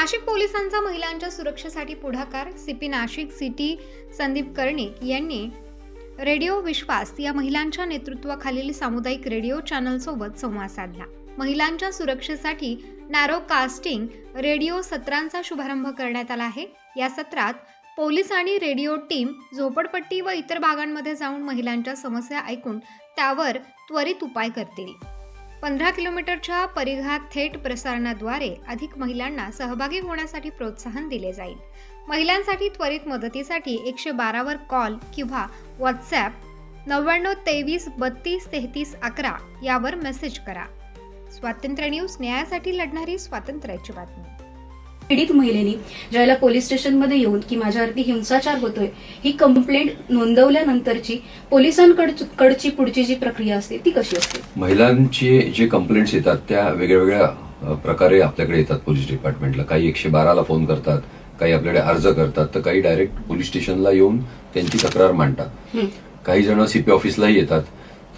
नाशिक पोलिसांचा महिलांच्या सुरक्षेसाठी पुढाकार सीपी नाशिक सिटी संदीप कर्णिक यांनी रेडिओ विश्वास या महिलांच्या नेतृत्वाखालील सामुदायिक रेडिओ चॅनलसोबत संवाद साधला. महिलांच्या सुरक्षेसाठी नॅरो कास्टिंग रेडिओ सत्रांचा शुभारंभ करण्यात आला आहे. या सत्रात पोलीस आणि रेडिओ टीम झोपडपट्टी व इतर भागांमध्ये जाऊन महिलांच्या समस्या ऐकून त्यावर त्वरित उपाय करतील. पंधरा किलोमीटरच्या परिघात थेट प्रसारणाद्वारे अधिक महिलांना सहभागी होण्यासाठी प्रोत्साहन दिले जाईल. महिलांसाठी त्वरित मदतीसाठी एकशे बारावर कॉल किंवा व्हॉट्सॲप नव्याण्णव तेवीस बत्तीस तेहतीस अकरा यावर मेसेज करा. स्वातंत्र्य न्यूज न्यायासाठी लढणारी स्वातंत्र्याची बातमी. पीडित महिलेनी ज्यावेळेला पोलीस स्टेशनमध्ये येऊन की माझ्यावरती हिंसाचार होतोय ही कंप्लेंट नोंदवल्यानंतरची पोलिसांकडची पुढची जी प्रक्रिया असते ती कशी असते? महिलांचे जे कंप्लेंट्स येतात त्या वेगळ्या वेगळ्या प्रकारे आपल्याकडे येतात पोलीस डिपार्टमेंटला काही एकशे बाराला फोन करतात काही आपल्याकडे अर्ज करतात तर काही डायरेक्ट पोलीस स्टेशनला येऊन त्यांची तक्रार मांडतात. काही जण सीपी ऑफिसलाही येतात.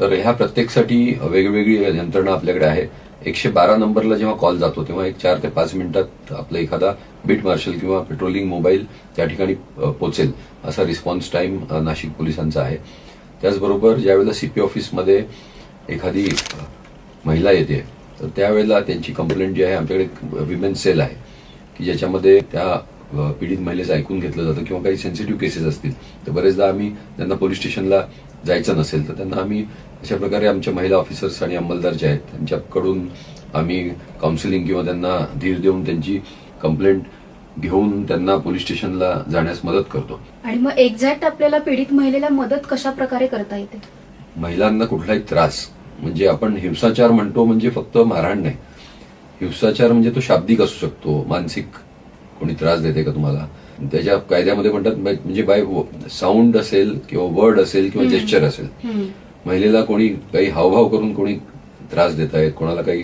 तर ह्या प्रत्येकसाठी वेगवेगळी यंत्रणा आपल्याकडे आहे. एकशे बारा नंबरला जेव्हा कॉल जातो तेव्हा एक चार ते पाच मिनिटात आपला एखादा बीट मार्शल किंवा पेट्रोलिंग मोबाईल त्या ठिकाणी पोचेल. असा रिस्पॉन्स टाइम नाशिक पोलिसांचा आहे. त्याचबरोबर ज्यावेळेला सीपी ऑफिसमध्ये एखादी महिला येते तर त्यावेळेला त्यांची कंप्लेंट जी आहे आमच्याकडे विमेन सेल आहे की ज्याच्यामध्ये त्या पीडित महिलेचं ऐकून घेतलं जातं किंवा काही सेन्सिटिव्ह केसेस असतील. तर बरेचदा आम्ही त्यांना पोलीस स्टेशनला जायचं नसेल तर त्यांना आम्ही अशा प्रकारे आमच्या महिला ऑफिसर्स आणि अंमलदार जे आहेत त्यांच्याकडून आम्ही काउन्सिलिंग किंवा त्यांना धीर देऊन त्यांची कंप्लेंट घेऊन त्यांना पोलीस स्टेशनला जाण्यास मदत करतो. आणि मग एक्झॅक्ट आपल्याला पीडित महिलेला मदत कशा प्रकारे करता येते? महिलांना कुठलाही त्रास म्हणजे आपण हिंसाचार म्हणतो म्हणजे फक्त मारहाण नाही. हिंसाचार म्हणजे तो शाब्दिक असू शकतो मानसिक कोणी त्रास देते का तुम्हाला? त्याच्या कायद्यामध्ये म्हणतात म्हणजे बाय साऊंड असेल किंवा वर्ड असेल किंवा. जेस्चर असेल. महिलेला कोणी काही हावभाव करून कोणी त्रास देत आहेत कोणाला काही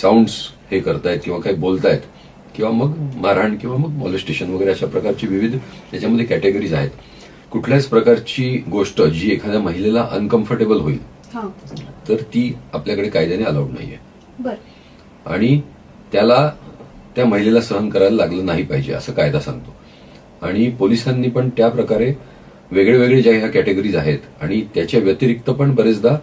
साऊंड्स हे करतायत किंवा काही बोलतायत किंवा मग मारहाण किंवा मग मॉलेस्टेशन वगैरे अशा प्रकारची विविध त्याच्यामध्ये कॅटेगरीज आहेत. कुठल्याच प्रकारची गोष्ट जी एखाद्या महिलेला अनकम्फर्टेबल होईल तर ती आपल्याकडे कायद्याने अलाउड नाहीये. आणि त्याला त्या महिलेला सहन करायला लागलं नाही पाहिजे असं कायदा सांगतो. आणि पोलिसांनी पण त्या प्रकारे वेगळे वेगळे ज्या ह्या कॅटेगरीज आहेत आणि त्याच्या व्यतिरिक्त पण बरेचदा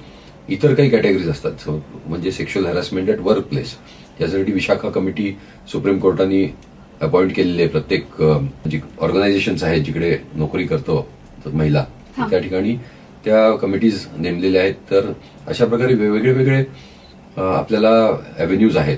इतर काही कॅटेगरीज असतात. म्हणजे sexual harassment at work place यासाठी विशाखा कमिटी सुप्रीम कोर्टाने अपॉइंट केलेले. प्रत्येक जी ऑर्गनायझेशन्स आहेत जिकडे नोकरी करतो महिला. त्या ठिकाणी त्या कमिटीज नेमलेल्या आहेत. तर अशा प्रकारे वेगवेगळे वेगळे अ, आपल्याला अव्हेन्यूज आहेत.